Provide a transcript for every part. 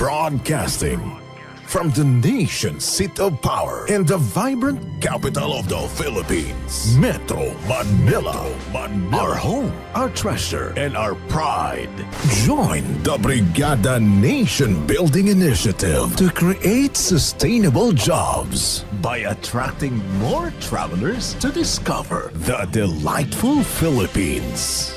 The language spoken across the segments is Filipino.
Broadcasting from the nation's seat of power and the vibrant capital of the Philippines, Metro Manila. Manila. Our home, our treasure, and our pride. Join the Brigada Nation Building Initiative to create sustainable jobs by attracting more travelers to discover the delightful Philippines.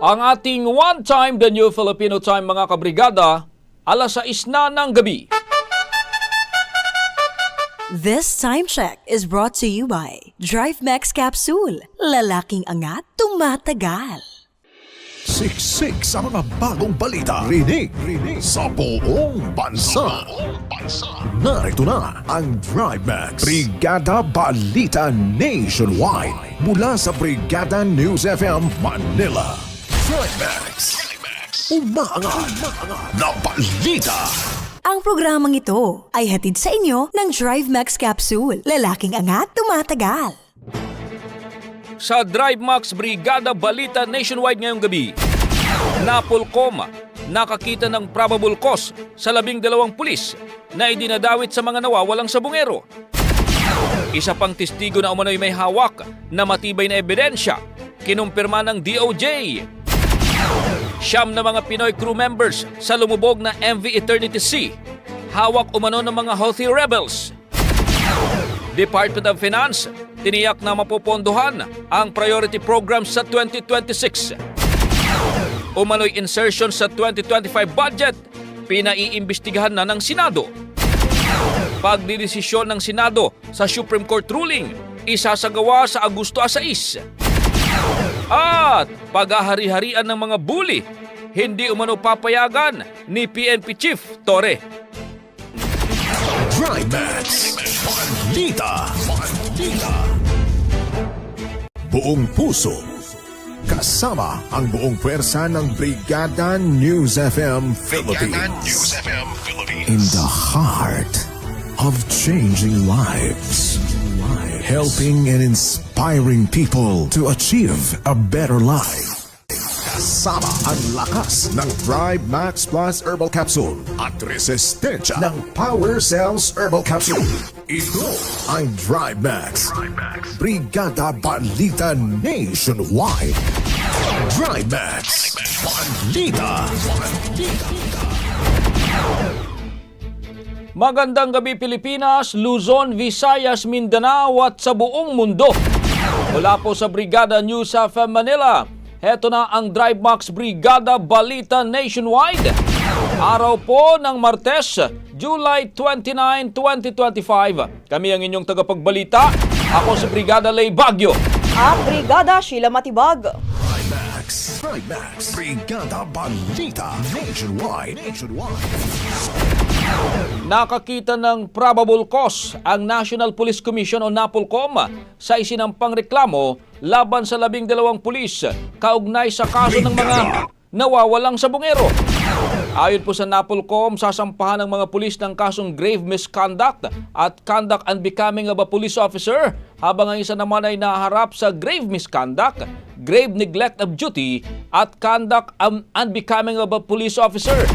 Ang ating one time the new Filipino time mga kabrigada, alas 6 na ng gabi. This time check is brought to you by Drive Max Capsule. Lalaking angat, tumatagal. Siksik sa mga bagong balita. Rinig, rinig sa buong bansa. Narito na ang Drive Max. Brigada Balita Nationwide. Mula sa Brigada News FM Manila. Drive Max. Umaangat na balita. Ang programang ito ay hatid sa inyo ng Drive Max Capsule. Lalaking angat, tumatagal. Sa Drive Max Brigada Balita Nationwide ngayong gabi, Napolcom nakakita ng probable cause sa labing dalawang pulis na idinadawit sa mga nawawalang sabungero. Isa pang testigo na umano'y may hawak na matibay na ebidensya, kinumpirma ng DOJ. Siyam na mga Pinoy crew members sa lumubog na MV Eternity Sea, hawak umano ng mga Houthi rebels. Department of Finance, tiniyak na mapopondohan ang priority program sa 2026. Umano'y insertion sa 2025 budget, pinaiimbestigahan na ng Senado. Pagdidesisyon ng Senado sa Supreme Court ruling, isasagawa sa Agosto 6. At paghahari-harian ng mga bully, hindi umano papayagan ni PNP Chief Torre. Drive Max. Balita. Balita. Buong puso. Kasama ang buong pwersa ng Brigada News FM Philippines. In the heart of changing lives. Helping and inspiring people to achieve a better life. Kasama ang lakas ng Drive Max Plus Herbal Capsule at resistensya ng Power Cells Herbal Capsule. Ito ang Drive Max. Brigada Balita Nationwide. Drive Max. Balita. Magandang gabi Pilipinas, Luzon, Visayas, Mindanao at sa buong mundo. Mula po sa Brigada News of Manila, heto na ang Drive Max Brigada Balita Nationwide. Araw po ng Martes, July 29, 2025. Kami ang inyong tagapagbalita. Ako si Brigada Lay Bagyo. At Brigada Sheila Matibag. Max. Max. Brigada Balita Nationwide. Nationwide. Nakakita ng probable cause ang National Police Commission o NAPOLCOM sa isinampang reklamo laban sa labing dalawang pulis kaugnay sa kaso ng mga nawawalang sabungero. Ayon po sa NAPOLCOM, sasampahan ng mga pulis ng kasong grave misconduct at conduct unbecoming of a police officer habang ang isa naman ay naharap sa grave misconduct, grave neglect of duty at conduct un- unbecoming of a police officer.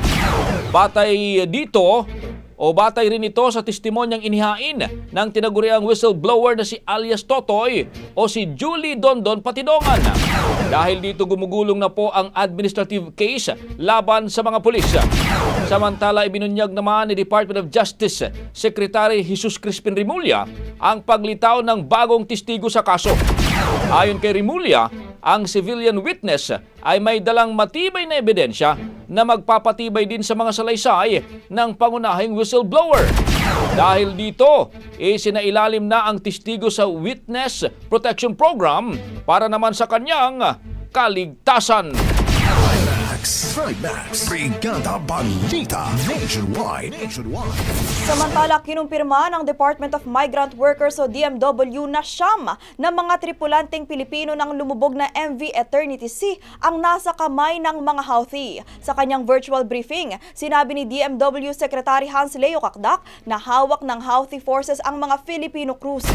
Batay dito, o batay rin ito sa testimonyang inihain ng tinaguriang whistleblower na si alias Totoy o si Julie Dondon Patidongan. Dahil dito gumugulong na po ang administrative case laban sa mga pulis. Samantala, ibinunyag naman ni Department of Justice Secretary Jesus Crispin Rimulya ang paglitaw ng bagong testigo sa kaso. Ayon kay Rimulya, ang civilian witness ay may dalang matibay na ebidensya na magpapatibay din sa mga salaysay ng pangunahing whistleblower. Dahil dito, isinailalim na ang testigo sa Witness Protection Program para naman sa kanyang kaligtasan. Max, Trimax, Brigada Balita, Nationwide, Nationwide. Samantala, kinumpirma ng Department of Migrant Workers o DMW na siyam na mga tripulanteng Pilipino ng lumubog na MV Eternity Sea ang nasa kamay ng mga Houthi. Sa kanyang virtual briefing, sinabi ni DMW Secretary Hans Leo Kakdak na hawak ng Houthi forces ang mga Filipino crews.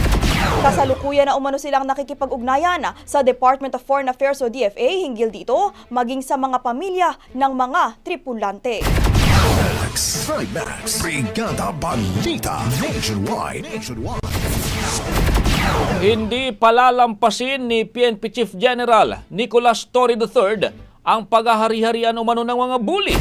Kasalukuyan na umano silang nakikipag-ugnayan sa Department of Foreign Affairs o DFA hinggil dito maging sa mga pamilya ng mga tripulante. Max, Trimax, Brigada Balita, Nationwide, Nationwide. Hindi palalampasin ni PNP Chief General Nicolas Torre III ang paghahari-harian umano ng mga bully.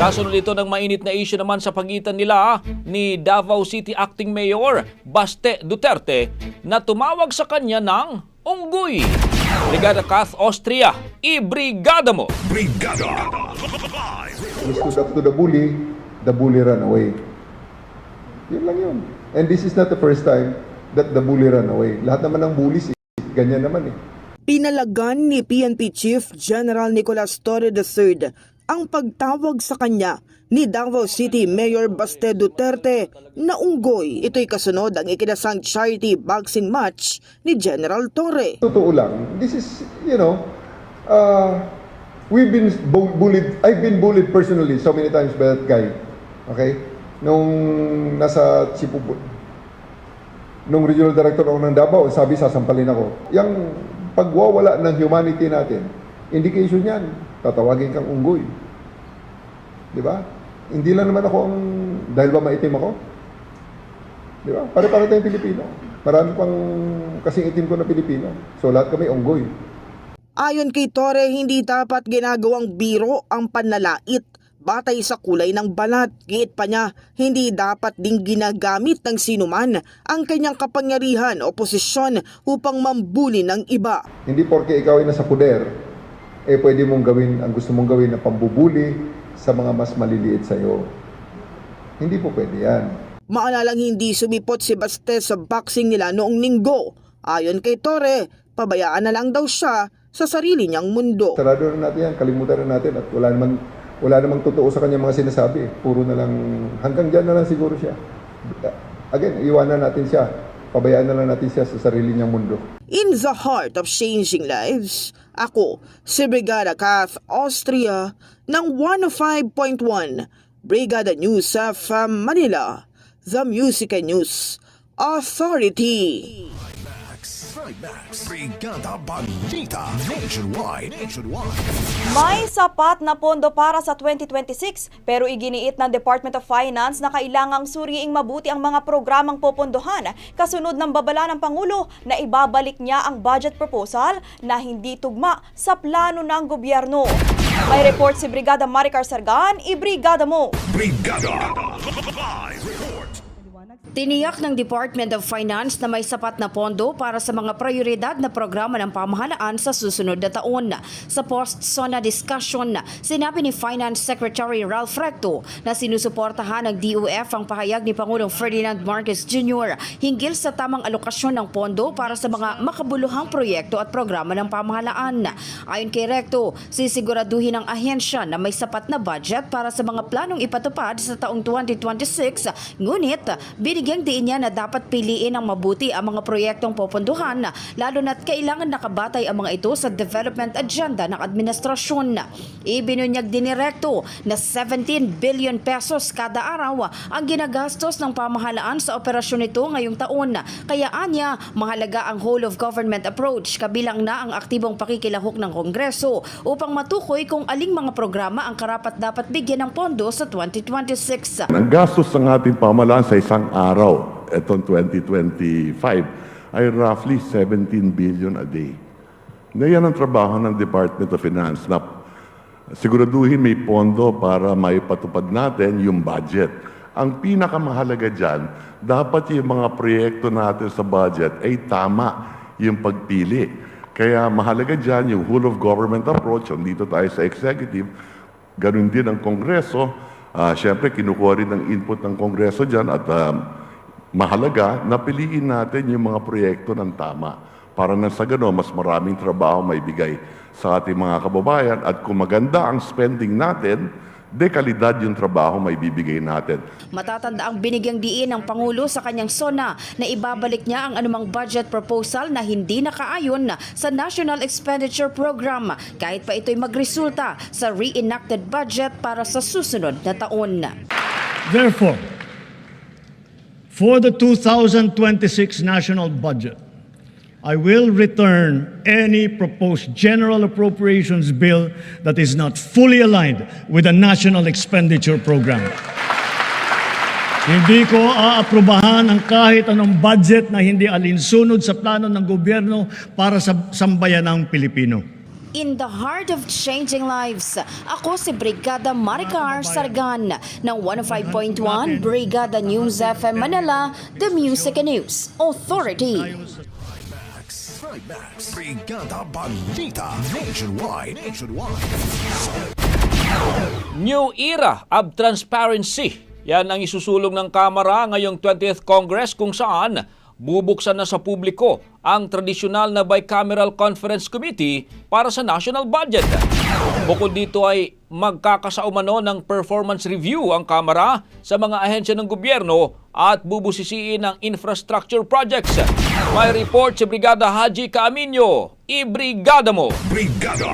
Kasunod ito ng mainit na issue naman sa pagitan nila ni Davao City Acting Mayor Baste Duterte na tumawag sa kanya ng unggoy. Brigada Kath Austria, i-brigada mo! Brigada. We stood up to the bully, the bully ran away. Yun lang yun. And this is not the first time that the bully ran away. Lahat naman ng bullies, eh, ganyan naman eh. Pinalagan ni PNP Chief General Nicolas Torre III ang pagtawag sa kanya ni Davao City Mayor Baste Duterte na unggoy. Ito'y kasunod ang ikinasang charity boxing match ni General Torre. Totoo lang, this is, you know, uh, we've been bu- bullied, I've been bullied personally so many times by that guy. Okay? Nung nasa Cebu, nung regional director ako ng Davao, sabi sasampalin ako. Yang pagwawala ng humanity natin, indication yan, tatawagin kang unggoy. Di ba? Hindi lang naman ako ang, dahil ba maitim ako? Di ba? Pare-pare tayong Pilipino. Marami pang kasing itim ko na Pilipino. So lahat kami unggoy. Ayon kay Torre, hindi dapat ginagawang biro ang panlalait batay sa kulay ng balat. Giit pa niya, hindi dapat ding ginagamit ng sinuman ang kanyang kapangyarihan o posisyon upang mambuli ng iba. Hindi porke ikaw ay nasa puder, eh pwede mong gawin ang gusto mong gawin na pambubuli sa mga mas maliliit sa iyo. Hindi po pwede yan. Maalalang hindi sumipot si Baste sa boxing nila noong linggo. Ayon kay Torre, pabayaan na lang daw siya sa sarili niyang mundo. Sarado na natin yan, kalimutan na natin at wala namang wala namang totoo sa kanya mga sinasabi. Puro na lang, hanggang dyan na lang siguro siya. Again, iwanan natin siya. Pabayaan na lang natin siya sa sarili niyang mundo. In the heart of changing lives, ako, si Brigada Kath Austria ng 105.1 Brigada News of Manila, the Music and News Authority. Max, Trimax, Brigada Balita, Nationwide, Nationwide. May sapat na pondo para sa 2026 pero iginiit ng Department of Finance na kailangang suriing mabuti ang mga programang popondohan kasunod ng babala ng Pangulo na ibabalik niya ang budget proposal na hindi tugma sa plano ng gobyerno. May report si Brigada Maricar Sargan, i-brigada mo! Brigada. Live. Tiniyak ng Department of Finance na may sapat na pondo para sa mga prioridad na programa ng pamahalaan sa susunod na taon. Sa post-SONA discussion, sinabi ni Finance Secretary Ralph Recto na sinusuportahan ng DOF ang pahayag ni Pangulong Ferdinand Marcos Jr. hinggil sa tamang alokasyon ng pondo para sa mga makabuluhang proyekto at programa ng pamahalaan. Ayon kay Recto, sisiguraduhin ng ahensya na may sapat na budget para sa mga planong ipatupad sa taong 2026, ngunit Binigyang diin niya na dapat piliin ng mabuti ang mga proyektong popondohan lalo na't kailangan nakabatay ang mga ito sa development agenda ng administrasyon. Ibinunyag dinirekto na 17 billion pesos kada araw ang ginagastos ng pamahalaan sa operasyon nito ngayong taon. Kaya anya, mahalaga ang whole of government approach kabilang na ang aktibong pakikilahok ng Kongreso upang matukoy kung aling mga programa ang karapat dapat bigyan ng pondo sa 2026. Ang gastos ng ating pamahalaan sa isang araw, itong 2025, ay roughly 17 billion a day. Na yan ang trabaho ng Department of Finance na siguraduhin may pondo para maipatupad natin yung budget. Ang pinakamahalaga dyan, dapat yung mga proyekto natin sa budget ay tama yung pagpili. Kaya mahalaga dyan yung whole of government approach, dito tayo sa executive, ganun din ang Kongreso. Ah, Siyempre, kinukuha rin ng input ng Kongreso dyan at ah, mahalaga na piliin natin yung mga proyekto ng tama. Para na sa gano'n, mas maraming trabaho may bigay sa ating mga kababayan at kung maganda ang spending natin, dekalidad yung trabaho may bibigay natin. Matatanda ang binigyang diin ng Pangulo sa kanyang sona na ibabalik niya ang anumang budget proposal na hindi nakaayon sa National Expenditure Program kahit pa ito'y magresulta sa reenacted budget para sa susunod na taon. Therefore, for the 2026 national budget, I will return any proposed general appropriations bill that is not fully aligned with the national expenditure program. Hindi ko aaprubahan ang kahit anong budget na hindi alinsunod sa plano ng gobyerno para sa sambayanang Pilipino. In the heart of changing lives, ako si Brigada Maricar Sargan ng 105.1 Brigada News FM Manila, The Music and News Authority. Trimax. Brigada Balita. Nationwide. Nationwide. New era of transparency. Yan ang isusulong ng Kamara ngayong 20th Congress kung saan bubuksan na sa publiko ang tradisyonal na bicameral conference committee para sa national budget. Bukod dito ay magkakasaumano ng performance review ang Kamara sa mga ahensya ng gobyerno at bubusisiin ng infrastructure projects. May report si Brigada Haji Caaminyo. Ibrigada mo! Brigada!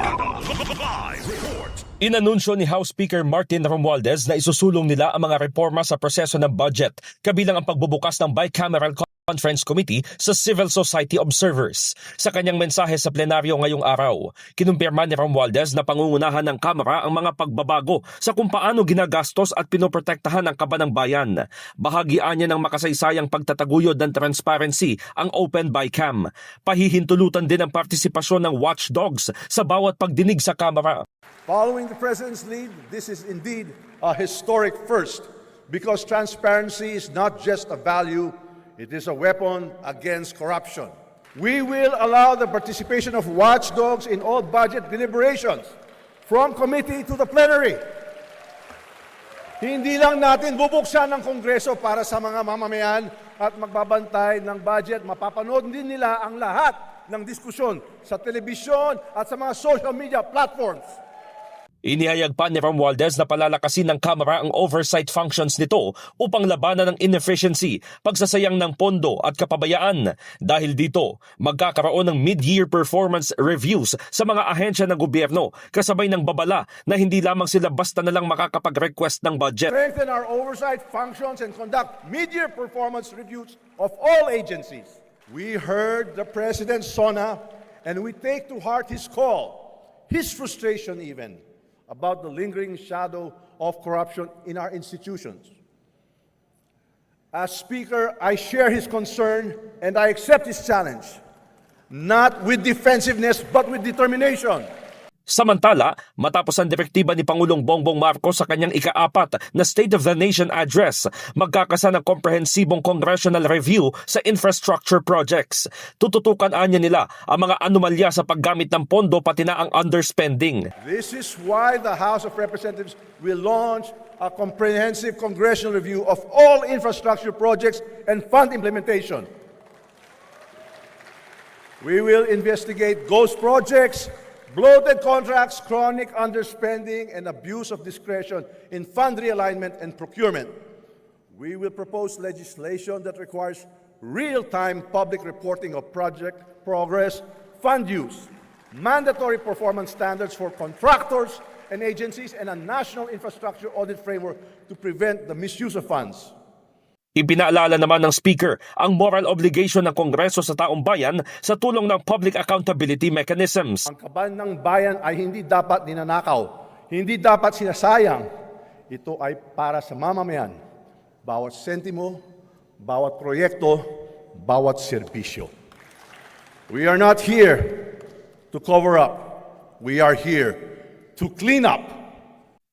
Inanunsyo ni House Speaker Martin Romualdez na isusulong nila ang mga reforma sa proseso ng budget, kabilang ang pagbubukas ng bicameral Conference Committee sa Civil Society Observers. Sa kanyang mensahe sa plenaryo ngayong araw, kinumpirma ni Romualdez na pangungunahan ng Kamara ang mga pagbabago sa kung paano ginagastos at pinoprotektahan ang kaba ng bayan. Bahagian niya ng makasaysayang pagtataguyod ng transparency ang Open Bicam. Pahihintulutan din ang partisipasyon ng watchdogs sa bawat pagdinig sa Kamara. Following the President's lead, this is indeed a historic first because transparency is not just a value, it is a weapon against corruption. We will allow the participation of watchdogs in all budget deliberations, from committee to the plenary. Hindi lang natin bubuksan ng Kongreso para sa mga mamamayan at magbabantay ng budget. Mapapanood din nila ang lahat ng diskusyon sa telebisyon at sa mga social media platforms. Inihayag pa ni Romualdez na palalakasin ng Kamara ang oversight functions nito upang labanan ng inefficiency, pagsasayang ng pondo at kapabayaan. Dahil dito, magkakaroon ng mid-year performance reviews sa mga ahensya ng gobyerno kasabay ng babala na hindi lamang sila basta na lang makakapag-request ng budget. Strengthen our oversight functions and conduct mid-year performance reviews of all agencies. We heard the President's SONA and we take to heart his call, his frustration even, about the lingering shadow of corruption in our institutions. As Speaker, I share his concern and I accept his challenge, not with defensiveness but with determination. Samantala, matapos ang direktiba ni Pangulong Bongbong Marcos sa kanyang ikaapat na State of the Nation address, magkakasa ng komprehensibong congressional review sa infrastructure projects. Tututukan anya nila ang mga anomalya sa paggamit ng pondo pati na ang underspending. This is why the House of Representatives will launch a comprehensive congressional review of all infrastructure projects and fund implementation. We will investigate ghost projects, bloated contracts, chronic underspending, and abuse of discretion in fund realignment and procurement. We will propose legislation that requires real-time public reporting of project progress, fund use, mandatory performance standards for contractors and agencies, and a national infrastructure audit framework to prevent the misuse of funds. Ipinaalala naman ng Speaker ang moral obligation ng Kongreso sa taong bayan sa tulong ng public accountability mechanisms. Ang kaban ng bayan ay hindi dapat ninanakaw, hindi dapat sinasayang. Ito ay para sa mamamayan. Bawat sentimo, bawat proyekto, bawat serbisyo. We are not here to cover up. We are here to clean up.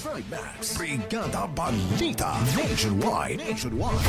Trimax. Brigada Balita. Nationwide. Nationwide.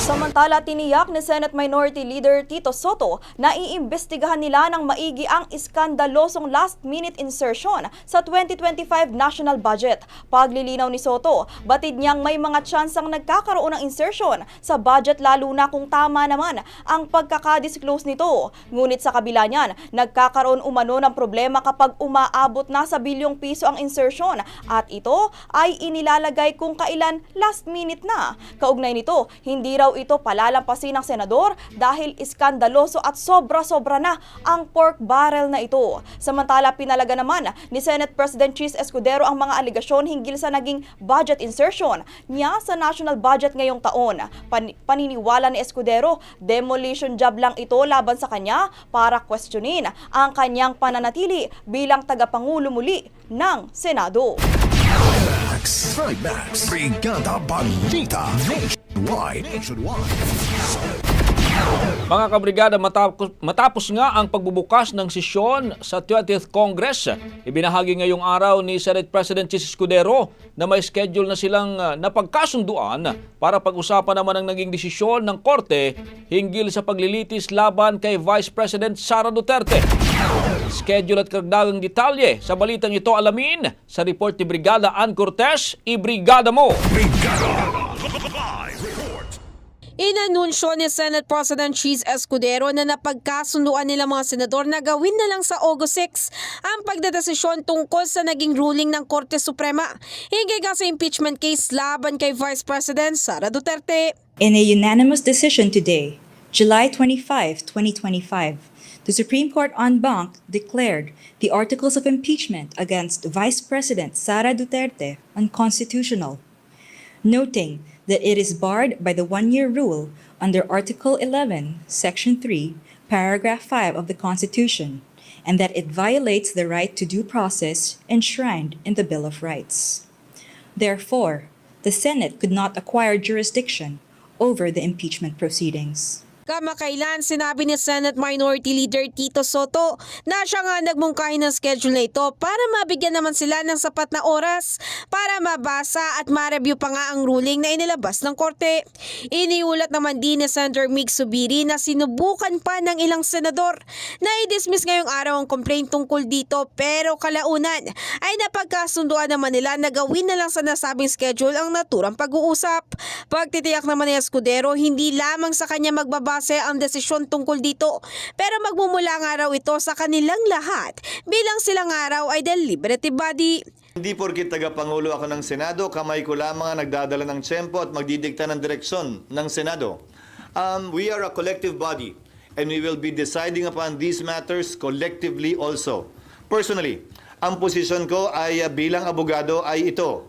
Samantala, tiniyak ni Senate Minority Leader Tito Soto na iimbestigahan nila ng maigi ang iskandalosong last-minute insertion sa 2025 national budget. Paglilinaw ni Soto, batid niyang may mga tsansang nagkakaroon ng insertion sa budget lalo na kung tama naman ang pagkakadisclose nito. Ngunit sa kabila niyan, nagkakaroon umano ng problema kapag umaabot na sa bilyong piso ang insertion at ito ay inilalagay kung kailan last minute na. Kaugnay nito, hindi raw ito palalampasin ng senador dahil iskandaloso at sobra-sobra na ang pork barrel na ito. Samantala, pinalaga naman ni Senate President Cheese Escudero ang mga aligasyon hinggil sa naging budget insertion niya sa national budget ngayong taon. Pan- paniniwala ni Escudero, demolition job lang ito laban sa kanya para questionin ang kanyang pananatili bilang tagapangulo muli ng Senado. Max. Trimax. Brigada Balita. Nationwide. Nationwide. Mga kabrigada, matapos, matapos nga ang pagbubukas ng sesyon sa 20th Congress, ibinahagi ngayong araw ni Senate President Chis Escudero na may schedule na silang ah, napagkasunduan para pag-usapan naman ang naging desisyon ng Korte hinggil sa paglilitis laban kay Vice President Sara Duterte. Schedule at karagdagang detalye sa balitang ito alamin sa report ni Brigada Ann Cortez, i-brigada mo! Brigada. Inanunsyo ni Senate President Cheese Escudero na napagkasunduan nila mga senador na gawin na lang sa August 6 ang pagdedesisyon tungkol sa naging ruling ng Korte Suprema hingga nga sa impeachment case laban kay Vice President Sara Duterte. In a unanimous decision today, July 25, 2025, the Supreme Court en banc declared the articles of impeachment against Vice President Sara Duterte unconstitutional, noting that it is barred by the one year rule under Article 11, Section 3, Paragraph 5 of the Constitution, and that it violates the right to due process enshrined in the Bill of Rights. Therefore, the Senate could not acquire jurisdiction over the impeachment proceedings. Kamakailan sinabi ni Senate Minority Leader Tito Soto na siya nga nagmungkahi ng schedule na ito para mabigyan naman sila ng sapat na oras para mabasa at ma-review pa nga ang ruling na inilabas ng korte. Iniulat naman din ni Senator Mig Subiri na sinubukan pa ng ilang senador na i-dismiss ngayong araw ang complaint tungkol dito pero kalaunan ay napagkasunduan naman nila na gawin na lang sa nasabing schedule ang naturang pag-uusap. Pagtitiyak naman ni Escudero, hindi lamang sa kanya magbabase ang desisyon tungkol dito pero magmumula nga raw ito sa kanilang lahat bilang silang araw ay deliberative body. Hindi porkit tagapangulo ako ng Senado, kamay ko lamang ang nagdadala ng tsempo at magdidikta ng direksyon ng Senado. Um, we are a collective body and we will be deciding upon these matters collectively also. Personally, ang posisyon ko ay uh, bilang abogado ay ito.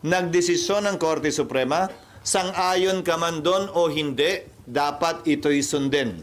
Nagdesisyon ng Korte Suprema, sang-ayon ka man doon o hindi, dapat ito'y sundin.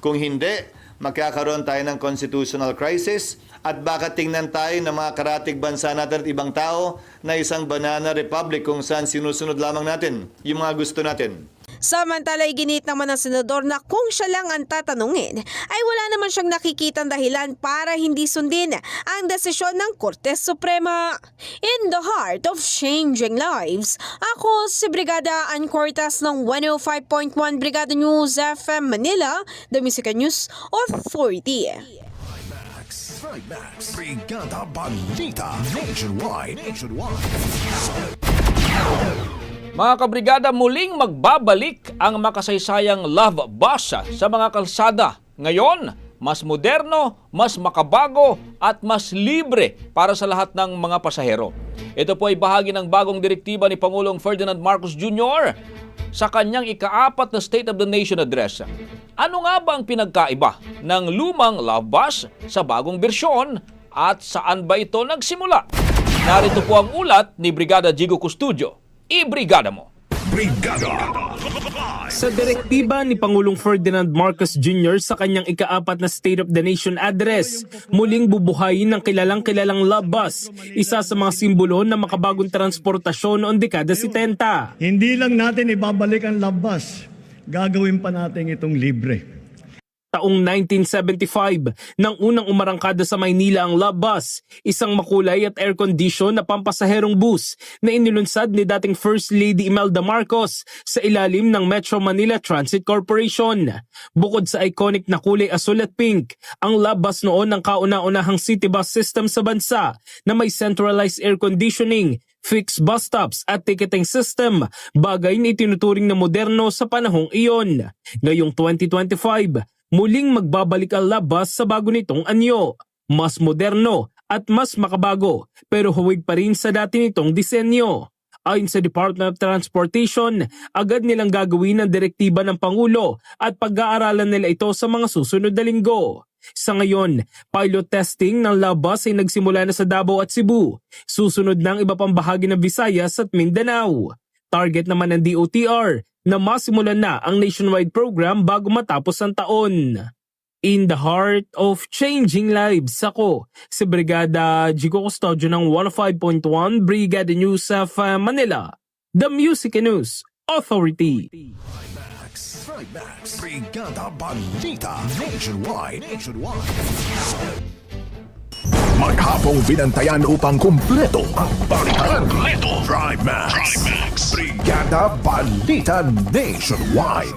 Kung hindi, magkakaroon tayo ng constitutional crisis at baka tingnan tayo ng mga karatig bansa natin at ibang tao na isang banana republic kung saan sinusunod lamang natin yung mga gusto natin. Samantala, iginit naman ng senador na kung siya lang ang tatanungin, ay wala naman siyang nakikitang dahilan para hindi sundin ang desisyon ng Korte Suprema. In the heart of changing lives, ako si Brigada Ann Cortas ng 105.1 Brigada News FM Manila, the Music News Authority. Max. Trimax. Brigada Balita. Nationwide. Nationwide. Mga kabrigada, muling magbabalik ang makasaysayang love bus sa mga kalsada Ngayon, mas moderno, mas makabago at mas libre para sa lahat ng mga pasahero. Ito po ay bahagi ng bagong direktiba ni Pangulong Ferdinand Marcos Jr. sa kanyang ikaapat na State of the Nation Address. Ano nga ba ang pinagkaiba ng lumang love bus sa bagong bersyon at saan ba ito nagsimula? Narito po ang ulat ni Brigada Jigo Custudio. I-brigada mo! Brigada. Sa direktiba ni Pangulong Ferdinand Marcos Jr. sa kanyang ikaapat na State of the Nation address, muling bubuhayin ng kilalang kilalang love bus, isa sa mga simbolo ng makabagong transportasyon noong dekada 70. Hindi lang natin ibabalik ang labas. Gagawin pa natin itong libre. Taong 1975, nang unang umarangkada sa Maynila ang love bus, isang makulay at air-condition na pampasaherong bus na inilunsad ni dating First Lady Imelda Marcos sa ilalim ng Metro Manila Transit Corporation. Bukod sa iconic na kulay asul at pink, ang love bus noon ang kauna-unahang city bus system sa bansa na may centralized air conditioning, fixed bus stops at ticketing system, bagay na itinuturing na moderno sa panahong iyon. Ngayong 2025, muling magbabalik ang labas sa bago nitong anyo. Mas moderno at mas makabago pero huwag pa rin sa dati nitong disenyo. Ayon sa Department of Transportation, agad nilang gagawin ang direktiba ng Pangulo at pag-aaralan nila ito sa mga susunod na linggo. Sa ngayon, pilot testing ng labas ay nagsimula na sa Davao at Cebu. Susunod ng iba pang bahagi ng Visayas at Mindanao. Target naman ng DOTR na masimulan na ang nationwide program bago matapos ang taon. In the heart of changing lives, ako si Brigada Jigo Custodio ng 105.1 Brigada News of uh, Manila, the Music and News Authority. Brigada Balita. Nationwide. Nationwide. Maghapong binantayan upang kumpleto ang balikan. Kumpleto. Drive Max. Brigada Balita Nationwide.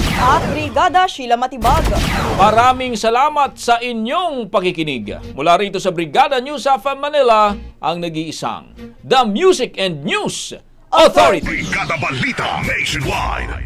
At Brigada Sheila Matibag. Maraming salamat sa inyong pakikinig. Mula rito sa Brigada News FM Manila, ang nag-iisang The Music and News Authority. Brigada Balita Nationwide.